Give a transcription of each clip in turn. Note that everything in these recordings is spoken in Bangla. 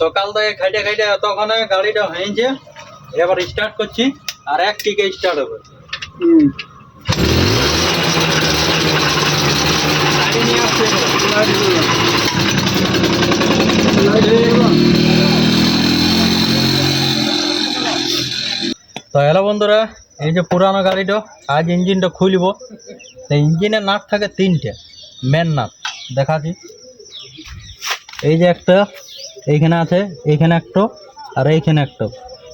সকাল থেকে খাইটে খাইটে তখন গাড়িটা হয়েছে এবার স্টার্ট করছি আর এক টিকে স্টার্ট হবে। তো হ্যালো বন্ধুরা এই যে পুরানো গাড়িটা আজ ইঞ্জিনটা খুলব। তো ইঞ্জিনের নাট থাকে তিনটে মেন নাট দেখাচ্ছি। এই যে একটা এইখানে আছে এইখানে একটা আর এইখানে একটা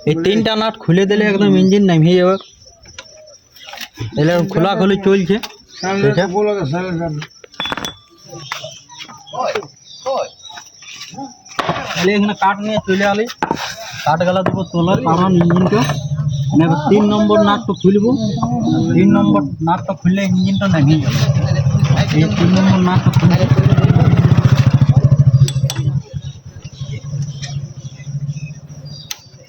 এই তিনটা নাট খুলে দিলে একদম ইঞ্জিন নামিয়ে যাবে। এলে চলছে। সামনে সামনে। তাহলে এখানে কাঠ নিয়ে চলে আলি। কাঠ গেলা দেবো তোলার কারণ ইঞ্জিনটা। তিন নম্বর নাটটা খুলবো। তিন নম্বর নাটটা খুললে ইঞ্জিনটা নামিয়ে যাবে। এই তিন নম্বর নাটটা খুলবে।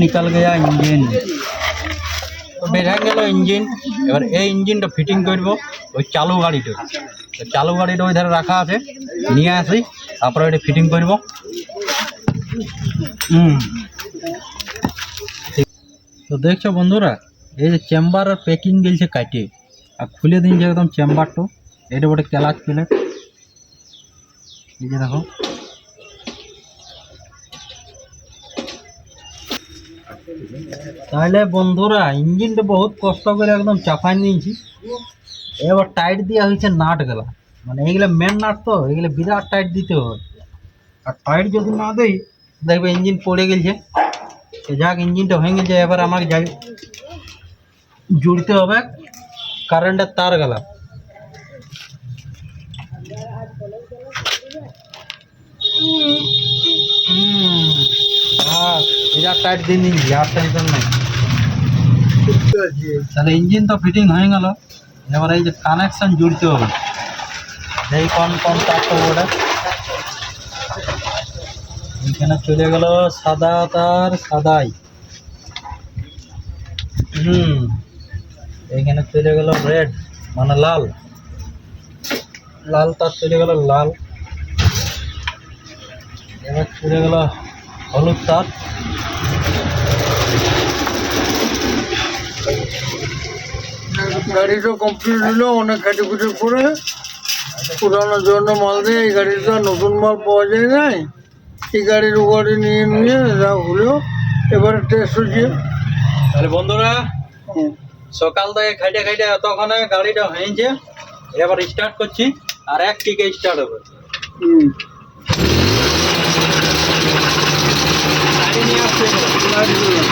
নিকাল গেয়া ইঞ্জিন। বেড়া গেল ইঞ্জিন। এবার এই ইঞ্জিনটা ফিটিং করব, ওই চালু গাড়িটা। চালু গাড়িটা ওই ধারে রাখা আছে, নিয়ে আসি, তারপরে ওইটা ফিটিং করব। হুম। তো দেখছ বন্ধুরা, এই যে চেম্বার প্যাকিং গেলছে কাটে আর খুলে দিন যে একদম চেম্বারটো এটা বটে ক্যালাচ প্লেট। এই যে দেখো। তাহলে বন্ধুরা, ইঞ্জিনটা বহুত কষ্ট করে একদম চাপাই নিয়েছি। এবার টাইট দেওয়া হয়েছে নাট গেলা মানে এইগুলা মেন নাট তো এগুলো বিরাট টাইট দিতে হয় আর টাইট যদি না দেই, দেখবে ইঞ্জিন পড়ে গেছে। যাক, ইঞ্জিনটা হয়ে গেছে এবার আমাকে যাই জুড়তে হবে কারেন্টের তার টাইট নাই তাহলে ইঞ্জিন তো ফিটিং হয়ে গেল। এবার এই যে কানেকশন জুড়তে হবে। এই কম ওটা এখানে চলে গেল সাদা তার সাদাই। হুম এখানে চলে গেল রেড মানে লাল। লাল তার চলে গেল লাল। চলে গেল হলুদ তার। গাড়িটা কমপ্লিট হলো অনেক কাটিকুটি করে পুরানোর জন্য মাল দিয়ে এই গাড়িটা নতুন মাল পাওয়া যায় নাই। এই গাড়ির গাড়ি নিয়ে নিয়ে যা হলো এবারে টেস্ট হচ্ছে। তাহলে বন্ধুরা। সকাল থেকে খাইটে খাইটে তখন গাড়িটা হয়েছে এবার স্টার্ট করছি আর এক টিকে স্টার্ট হবে। হুম। এবার।